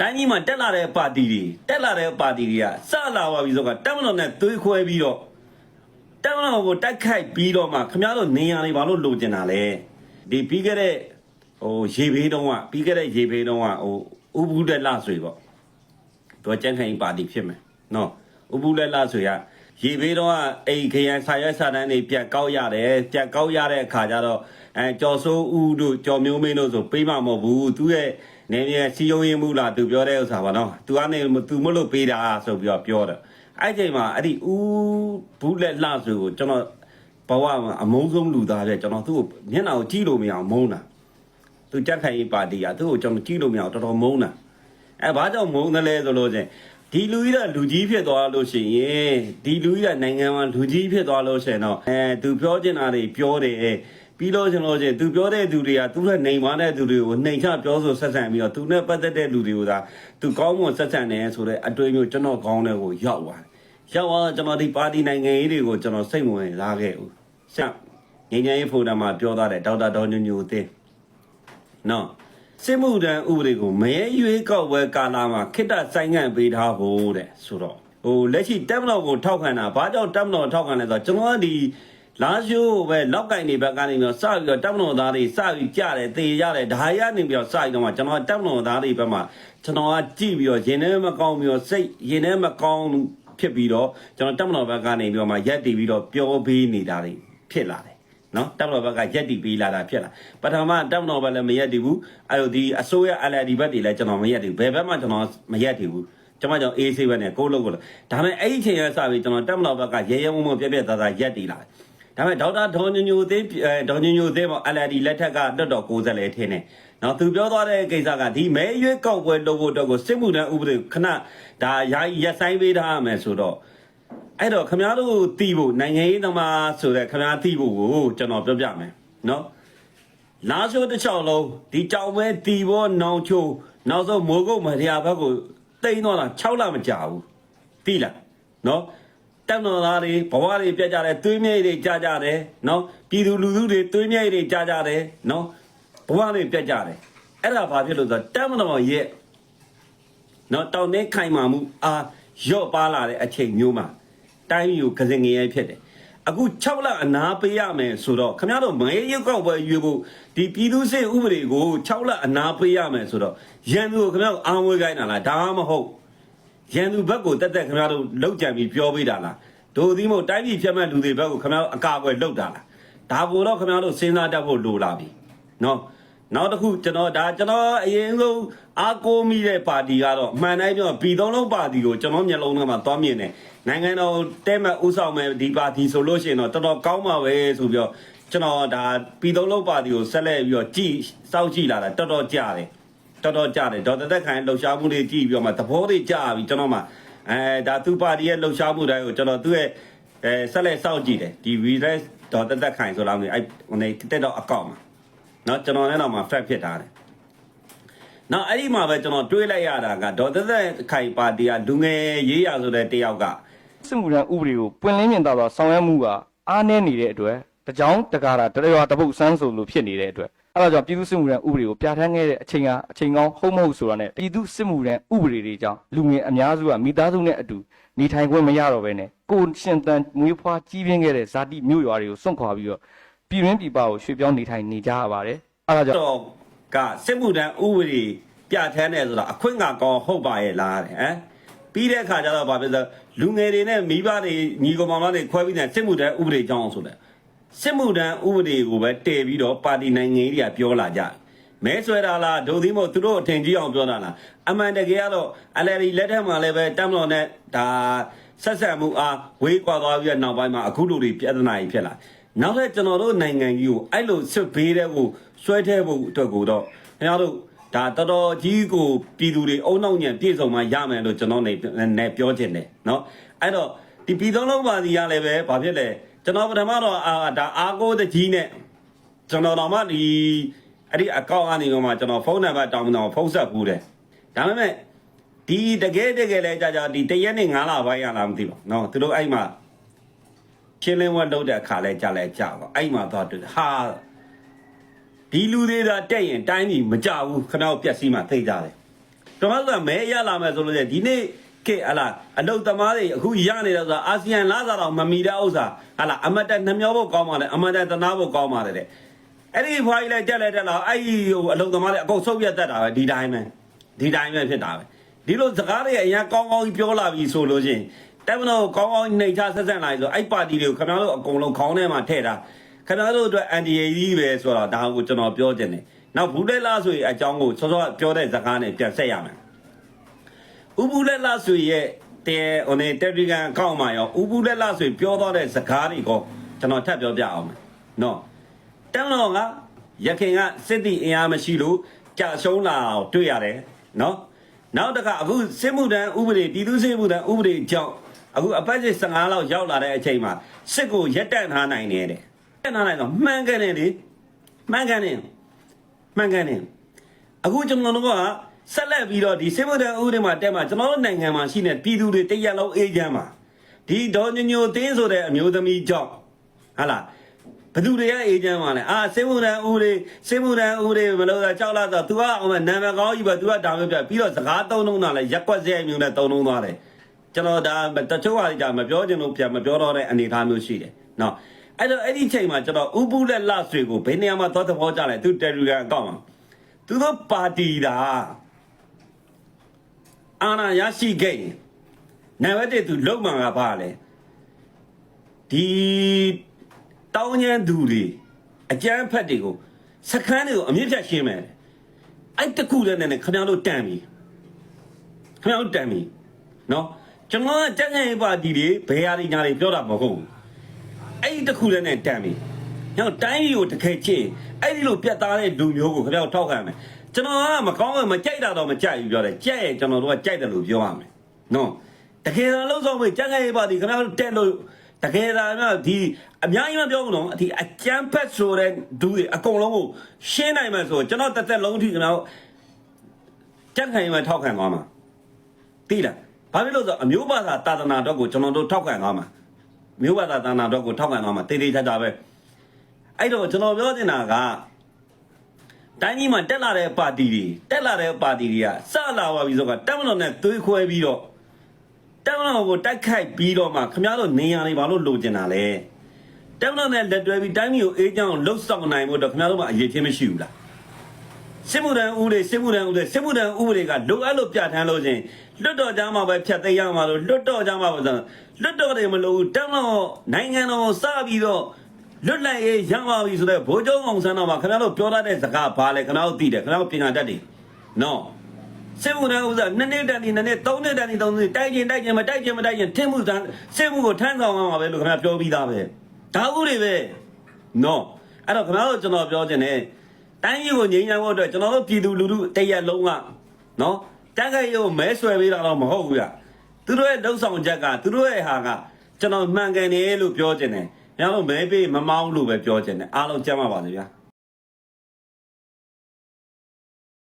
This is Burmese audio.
တိုင်းကြီးမှာတက်လာတဲ့ပါတီတွေတက်လာတဲ့ပါတီတွေကစလာပါပြီဆိုတော့တက်မလို့နဲ့သွေးခွဲပြီးတော့တက်မလို့ကိုတိုက်ခိုက်ပြီးတော့မှခင်ဗျားတို့နေရာတွေဘာလို့လိုချင်တာလဲဒီပြီးခဲ့တဲ့ဟိုရေဘေးတုံးကပြီးခဲ့တဲ့ရေဘေးတုံးကဟိုဥဘူးတဲ့လဆွေပေါ့သူကကြံ့ခိုင်ပါတီဖြစ်မယ်နော်ဥဘူးတဲ့လဆွေကရေဘေးတုံးကအိမ်ခရန်ဆာရွက်ဆာတန်းတွေပြတ်ကောက်ရတယ်ပြတ်ကောက်ရတဲ့အခါကျတော့အဲကြော်စိုးဦးတို့ကြော်မျိုးမင်းတို့ဆိုပေးမှာမဟုတ်ဘူးသူရဲ့ နေမြန်စီယုံရင်မှုလားသူပြောတဲ့ဥစ္စာပါနော်သူကနေသူမလို့ပေးတာဆိုပြီးတော့ပြောတယ်အဲ့ချိန်မှာအဲ့ဒီဦးဘူးလက်လှဆိုကိုကျွန်တော်ဘဝမှာအမုန်းဆုံးလူသားပဲကျွန်တော်သူ့ကိုမျက်နှာကိုကြည့်လို့မရအောင်မုန်းတာသူကြက်ခိုင်ရေးပါတီကသူ့ကိုကျွန်တော်ကြည့်လို့မရအောင်တော်တော်မုန်းတာအဲဘာကြောင့်မုန်းတယ်လဲဆိုလို့ချင်းဒီလူကြီးကလူကြီးဖြစ်သွားလို့ရှိရင်ဒီလူကြီးကနိုင်ငံမှာလူကြီးဖြစ်သွားလို့ရှိရင်တော့အဲသူပြောချင်တာတွေပြောတယ် ပြီးတော့ကျွန်တော်ချင်းသူပြောတဲ့သူတွေကသူ့ရဲ့နိုင်ပါတဲ့သူတွေကိုနှိမ်ချပြောဆိုဆက်ဆံပြီးတော့သူနဲ့ပတ်သက်တဲ့လူတွေကိုသာသူကောင်းမွန်ဆက်ဆံတယ်ဆိုတဲ့အတွေ့အကြုံကျွန်တော်ကောင်းတဲ့ကိုရောက်သွားတယ်ရောက်သွားတော့ကျွန်တော်ဒီပါတီနိုင်ငံရေးတွေကိုကျွန်တော်စိတ်ဝင်စားခဲ့ဦးရှောက်ငញ្ញရေးဖိုတမ်မှာပြောထားတဲ့ဒေါက်တာဒေါ်ညိုညိုသိန်းနော်စစ်မှုထမ်းဥပဒေကိုမရဲရွေးကောက်ပွဲကာလမှာခိတ္တဆိုင်ငံ့ပေးထားဖို့တဲ့ဆိုတော့ဟိုလက်ရှိတက်မတော်ကိုထောက်ခံတာဘာကြောင့်တက်မတော်ထောက်ခံလဲဆိုတော့ကျွန်တော်ကဒီ လာရှိုးပဲလောက်ကင်နေဘက်ကနေပြီးတော့စပြီးတော့တက်မတော်သားတွေစပြီးကြတယ်တေရတယ်ဒါရနေပြီးတော့စပြီးတော့မှကျွန်တော်တက်မတော်သားတွေဘက်မှာကျွန်တော်ကကြည့်ပြီးတော့ရင်ထဲမကောင်းပြီးတော့စိတ်ရင်ထဲမကောင်းဖြစ်ပြီးတော့ကျွန်တော်တက်မတော်ဘက်ကနေပြီးတော့မှရက်တည်ပြီးတော့ပြောပေးနေတာတွေဖြစ်လာတယ်နော်တပ်မတော်ဘက်ကရက်တီပေးလာတာဖြစ်လာပထမတပ်မတော်ဘက်လည်းမရက်တီဘူးအဲ့လိုဒီအစိုးရ LRD ဘက်တွေလည်းကျွန်တော်မရက်တီဘူးဘယ်ဘက်မှကျွန်တော်မရက်တီဘူးကျွန်မကြောင့် AC ဘက်နဲ့ကိုလို့ကိုလို့ဒါပေမဲ့အဲ့ဒီအချိန်ရစပြီးကျွန်တော်တပ်မတော်ဘက်ကရဲရဲမုံမုံပြက်ပြက်သားသားရက်တီလာတယ် ဒါပေမဲ့ဒေါက်တာဒေါ်ညညိုသိန်းအဲဒေါ်ညညိုသိန်းပေါ့ LRD လက်ထက်ကတွတ်တော်ကိုယ်စားလှယ်ထင်းနေနော်သူပြောသွားတဲ့ကိစ္စကဒီမဲရွေးကောက်ပွဲလုပ်ဖို့အတွက်ကိုစစ်မှုထမ်းဥပဒေခဏဒါယာယီရက်ဆိုင်ပေးထားရမယ်ဆိုတော့အဲ့တော့ခမားတို့တီးဖို့နိုင်ငံရေးသမားဆိုတဲ့ခမားတီးဖို့ကိုကျွန်တော်ပြောပြမယ်နော်လာဆိုတစ်ချောင်းလုံးဒီကြောင်ပဲတီးဖို့နောင်ချိုးနောက်ဆုံးမိုးကုတ်မရဘက်ကိုတိန်းတော့တာ6လမကြာဘူးတီးလားနော် တက်တော်သားတွေဘဝတွေပြတ်ကြတယ်သွေးမြိတ်တွေကြာကြတယ်နော်ပြည်သူလူထုတွေသွေးမြိတ်တွေကြာကြတယ်နော်ဘဝတွေပြတ်ကြတယ်အဲ့ဒါဘာဖြစ်လို့ဆိုတော့တက်မတော်ရဲ့နော်တောင်းနေခိုင်မာမှုအာရော့ပါလာတဲ့အချိန်မျိုးမှာတိုင်းမျိုးကစင်ငရဲဖြစ်တယ်အခု6လအနာပေးရမယ်ဆိုတော့ခင်ဗျားတို့မရေရုပ်ကောက်ပွဲရွေးဖို့ဒီပြည်သူစစ်ဥပဒေကို6လအနာပေးရမယ်ဆိုတော့ရန်သူကိုခင်ဗျားတို့အာမွေးခိုင်းတာလားဒါမှမဟုတ် ရန်သူဘက်ကိုတက်တက်ခင်ဗျားတို့လောက်ကြံပြီးပြောပေးတာလားဒိုသီးမို့တိုင်းပြည်ဖြတ်မဲ့လူတွေဘက်ကိုခင်ဗျားတို့အကာအကွယ်လောက်တာလားဒါကိုတော့ခင်ဗျားတို့စဉ်းစားတတ်ဖို့လိုလာပြီနော်နောက်တစ်ခုကျွန်တော်ဒါကျွန်တော်အရင်ဆုံးအားကိုးမိတဲ့ပါတီကတော့အမှန်တိုင်းပြောပြည်သုံးလုံးပါတီကိုကျွန်တော်မျက်လုံးထဲမှာသွားမြင်တယ်နိုင်ငံတော်တဲမဲ့ဥဆောင်မဲ့ဒီပါတီဆိုလို့ရှိရင်တော့တော်တော်ကောင်းပါပဲဆိုပြီးတော့ကျွန်တော်ဒါပြည်သုံးလုံးပါတီကိုဆက်လက်ပြီးတော့ကြည်စောင့်ကြည့်လာတာတော်တော်ကြားတယ် တော်တော်ကြားတယ်ဒေါက်တာသက်ခိုင်လှုပ်ရှားမှုတွေကြည့်ပြီးတော့မှသဘောတွေကြားပြီးကျွန်တော်မှအဲဒါသူပါတီရဲ့လှုပ်ရှားမှုတိုင်းကိုကျွန်တော်သူ့ရဲ့အဲဆက်လက်စောင့်ကြည့်တယ်ဒီ VRS ဒေါက်တာသက်ခိုင်ဆိုလာမျိုးအဲဟိုနေတက်တော့အကောင့်မှာ เนาะကျွန်တော်လည်းတော့မှာ fact ဖြစ်ထားတယ်။နောက်အဲ့ဒီမှာပဲကျွန်တော်တွေးလိုက်ရတာကဒေါ်သက်သက်ခိုင်ပါတီကလူငယ်ရေးရဆိုတဲ့တယောက်က စစ်မှုထမ်းဥပဒေကိုပွင့်လင်းမြင်သာစွာဆောင်ရွက်မှုကအားနည်းနေတဲ့အတွက်တကြောင်တကာတာတရရွာတပုတ်ဆန်းဆိုလိုဖြစ်နေတဲ့အတွက် အဲဒါကြောင့်ပြည်သူစစ်မှုထမ်းဥပဒေကိုပြဋ္ဌာန်းခဲ့တဲ့အချိန်ကအချိန်ကောင်းဟုတ်မဟုတ်ဆိုတာနဲ့ပြည်သူစစ်မှုထမ်းဥပဒေတွေကြောင့်လူငယ်အများစုကမိသားစုနဲ့အတူနေထိုင်ခွင့်မရတော့ဘဲနဲ့ကိုယ်ရှင်သန်မွေးဖွားကြီးပြင်းခဲ့တဲ့ဇာတိမြို့ရွာတွေကိုစွန့်ခွာပြီးတော့ပြည်ရင်းပြည်ပကိုရွှေ့ပြောင်းနေထိုင်နေကြရပါတယ်အဲဒါကြောင့်တော့ကစစ်မှုထမ်းဥပဒေပြဋ္ဌာန်းတယ်ဆိုတာအခွင့်အကောင်းဟုတ်ပါရဲ့လားတဲ့ဟမ်ပြီးတဲ့အခါကျတော့ဗာပြဆိုလူငယ်တွေနဲ့မိဘတွေညီကောင်မောင်တွေခွဲပြီးတဲ့စစ်မှုထမ်းဥပဒေကြောင်းဆိုတဲ့ စစ်မှုထမ်းဥပဒေကိုပဲတည်ပြီးတော့ပါတီနိုင်ငံရေးတွေကပြောလာကြတယ်မဲဆွဲတာလားဒိုသီးမို့သူတို့အထင်ကြီးအောင်ပြောတာလားအမှန်တကယ်ကတော့အလယ်ဒီလက်ထက်မှာလည်းပဲတမ်မတော်နဲ့ဒါဆက်ဆက်မှုအားဝေးကွာသွားပြီးတော့နောက်ပိုင်းမှာအခုလိုတွေပြဿနာကြီးဖြစ်လာနောက်ထပ်ကျွန်တော်တို့နိုင်ငံကြီးကိုအဲ့လိုဆွဘေးတဲ့ကိုဆွဲထဲဖို့အတွက်ကိုတော့ခင်ဗျားတို့ဒါတော်တော်ကြီးကိုပြည်သူတွေအုံနောက်ညံပြည့်စုံမှရမယ်လို့ကျွန်တော်နေနေပြောချင်တယ်เนาะအဲ့တော့ဒီပြည်သုံးလုံးပါစီရလည်းပဲဘာဖြစ်လဲ ကျွန်တော်ပထမတော့အာဒါအာကိုတကြီးနဲ့ ကျွန်တော်တော့မှဒီအဲ့ဒီအကောင့်အနေနဲ့မှကျွန်တော်ဖုန်းနံပါတ်တောင်းတော့ဖုန်းဆက်ဘူးတယ်ဒါပေမဲ့ဒီတကယ်တကယ်လဲကြာကြာဒီတရက်နဲ့9လပိုင်းရလားမသိပါဘူးเนาะသူတို့အဲ့မှာချင်းလင်းဝတ်လုပ်တဲ့အခါလဲကြာလဲကြာပါအဲ့မှာသွားတွေ့တယ်ဟာဒီလူတွေသာတက်ရင်တိုင်းပြည်မကြဘူးခဏပြက်စီးမှသိကြတယ် ကျွန်တော်တို့ကမဲရလာမယ်ဆိုလို့ရှိရင်ဒီနေ့ ကဲဟလာအလုတ်သမားတွေအခုရနေတယ်ဆိုတာအာဆီယံလာစားတော့မမီတဲ့ဥစ္စာဟလာအမတ်တနှမျောဖို့ကောင်းပါလေအမတ်တသနာဖို့ကောင်းပါလေတဲ့အဲ့ဒီဖွားကြီးလိုက်တက်လိုက်တက်လာအဲ့ဒီဟိုအလုတ်သမားတွေအကုန်ဆုတ်ပြတ်တတ်တာပဲဒီတိုင်းပဲဒီတိုင်းပဲဖြစ်တာပဲဒီလိုစကားတွေအရင်ကောင်းကောင်းကြီးပြောလာပြီဆိုလို့ရှိရင်တက်မလို့ကောင်းကောင်းနှိမ်ချဆက်ဆက်လာပြီဆိုအဲ့ပါတီတွေကိုခင်ဗျားတို့အကုန်လုံးခေါင်းထဲမှာထည့်တာခင်ဗျားတို့အတွက်အန်တီယေကြီးပဲဆိုတော့ဒါကိုကျွန်တော်ပြောချင်တယ်နောက်ဘူးလဲလားဆိုရင်အကြောင်းကိုစောစောပြောတဲ့စကားနဲ့ပြန်ဆက်ရမယ် ဥပူလက်လဆွေရဲ့တဲဟိုနေတက်ရီကန်အကောင့်မှာရောဥပူလက်လဆွေပြောသွားတဲ့စကားတွေကိုကျွန်တော်ထပ်ပြောပြအောင်မယ်နော်တန်းတော်ကရခင်ကစစ်တီအင်အားမရှိလို့ကြာရှုံးလာအောင်တွေ့ရတယ်နော်နောက်တစ်ခါအခုစစ်မှုတန်းဥပဒေပြည်သူ့စစ်မှုတန်းဥပဒေကြောင့်အခုအပတ်စစ်15လောက်ရောက်လာတဲ့အချိန်မှာစစ်ကိုရက်တန့်ထားနိုင်တယ်တဲ့ရက်ထားနိုင်တော့မှန်ကန်တယ်လေမှန်ကန်တယ်မှန်ကန်တယ်အခုကျွန်တော်တို့က ဆက်လက်ပြီးတော့ဒီစေမဒန်ဥပဒေမှာတက်မှာကျွန်တော်တို့နိုင်ငံမှာရှိနေပြည်သူတွေတရက်လုံးအေးချမ်းပါဒီဒေါ်ညညိုတင်းဆိုတဲ့အမျိုးသမီးကြောင့်ဟာလားဘယ်သူတွေကအေးချမ်းပါလဲအာစေမဒန်ဥပဒေစေမဒန်ဥပဒေမလို့ကြောက်လာတော့ तू ကဟိုမှာနာမည်ကောင်းကြီးပဲ तू ကဒါမျိုးပြပြီးတော့စကားသုံးလုံးတာလဲရက်ကွက်စဲမျိုးနဲ့သုံးလုံးသွားတယ်ကျွန်တော်ဒါတချို့ဟာじゃမပြောချင်လို့ပြန်မပြောတော့တဲ့အနေအထားမျိုးရှိတယ်နော်အဲ့တော့အဲ့ဒီချိန်မှာကျွန်တော်ဥပုလက်လဆွေကိုဘယ်နေရာမှာသွားသဘောကျလဲသူတယ်ရီကန်အကောင့်မှာ သူတို့ပါတီတာ အာဏာရရှိခဲ့ရင်နံပါတ်1သူလုံမှန်ကပါလေဒီတောင်းညံသူတွေအကြမ်းဖက်တွေကိုစခန်းတွေကိုအမြင့်ဖြတ်ရှင်းမယ်အဲ့တခုလည်းနဲ့ခင်ဗျားတို့တန်ပြီခင်ဗျားတို့တန်ပြီနော်ကျွန်တော်ကကြက်ငယ်ပါတီတွေဘယ်ဟာတွေညာတွေပြောတာမဟုတ်ဘူးအဲ့ဒီတခုလည်းနဲ့တန်ပြီညောတိုင်းကြီးကိုတခဲချင်းအဲ့ဒီလိုပြတ်သားတဲ့လူမျိုးကိုခင်ဗျားတို့ထောက်ခံမယ် ကျွန်တော်ကမကောင်းဘူးမကြိုက်တာတော့မကြိုက်ဘူးပြောတယ်ကြက်ရင်ကျွန်တော်တို့ကကြိုက်တယ်လို့ပြောရမယ်နော်တကယ်တော့လုံးဆောင်မေးကြက်ငယ်ပါတီခင်ဗျားတို့တက်လို့တကယ်တော့ဒီအများကြီးမပြောဘူးနော်ဒီအကြမ်းဖက်ဆိုတဲ့ဒူတွေအကုန်လုံးကိုရှင်းနိုင်မယ်ဆိုကျွန်တော်တစ်သက်လုံးထိခင်ဗျားတို့ကြက်ငယ်မှာထောက်ခံသွားမှာသိလားဘာဖြစ်လို့လဲဆိုတော့အမျိုးဘာသာသာသနာတော့ကိုကျွန်တော်တို့ထောက်ခံသွားမှာမျိုးဘာသာသာသနာတော့ကိုထောက်ခံသွားမှာတေးသေးချာချာပဲအဲ့တော့ကျွန်တော်ပြောချင်တာက တိုင်းကြီးမှာတက်လာတဲ့ပါတီတွေတက်လာတဲ့ပါတီတွေကစလာပါပြီဆိုတော့တက်မလို့နဲ့သွေးခွဲပြီးတော့တက်မလို့ကိုတိုက်ခိုက်ပြီးတော့မှခင်ဗျားတို့နေရာတွေဘာလို့လိုချင်တာလဲတက်မလို့နဲ့လက်တွဲပြီးတိုင်းမျိုးအေးချောင်းလှုပ်ဆောင်နိုင်ဖို့တော့ခင်ဗျားတို့မှအရေးချင်းမရှိဘူးလားစစ်မှုထမ်းဥပဒေစစ်မှုထမ်းဥပဒေစစ်မှုထမ်းဥပဒေကလိုအပ်လို့ပြဋ္ဌာန်းလို့ချင်းလွတ်တော်ကြားမှာပဲဖြတ်သိမ်းရမှာလို့လွတ်တော်ကြားမှာပဲဆိုလွတ်တော်တွေမလို့ဘူးတမ်းတော့နိုင်ငံတော်စပြီးတော့ လွတ်လပ်ရေးရပါပြီဆိုတော့ဗိုလ်ချုပ်အောင်ဆန်းတော်မှာခင်ဗျားတို့ပြောတတ်တဲ့စကားဘာလဲခင်ဗျားတို့သိတယ်ခင်ဗျားတို့ပညာတတ်တယ်နော်စစ်မှုထမ်းဥပဒေနှစ်နှစ်တန်ဒီနှစ်နှစ်သုံးနှစ်တန်ဒီသုံးနှစ်တိုက်ချင်းတိုက်ချင်းမတိုက်ချင်းမတိုက်ချင်းထင်းမှုထမ်းစစ်မှုကိုထမ်းဆောင်ရမှာပဲလို့ခင်ဗျားပြောပြီးသားပဲဒါဥပဒေပဲနော်အဲ့တော့ခင်ဗျားတို့ကျွန်တော်ပြောချင်တယ်တိုင်းကြီးကိုငြိမ်းချမ်းဖို့အတွက်ကျွန်တော်တို့ပြည်သူလူထုတရက်လုံးကနော်တန်းခိုက်ရုံမဲဆွဲပေးတာတော့မဟုတ်ဘူးကသူတို့ရဲ့လှုပ်ဆောင်ချက်ကသူတို့ရဲ့ဟာကကျွန်တော်မှန်ကန်တယ်လို့ပြောချင်တယ်။ ညောင်လို့မဲပေးမမောင်းလို့ပဲပြောချင်တယ်။အားလုံးကြမ်းပါပါစေဗျာ။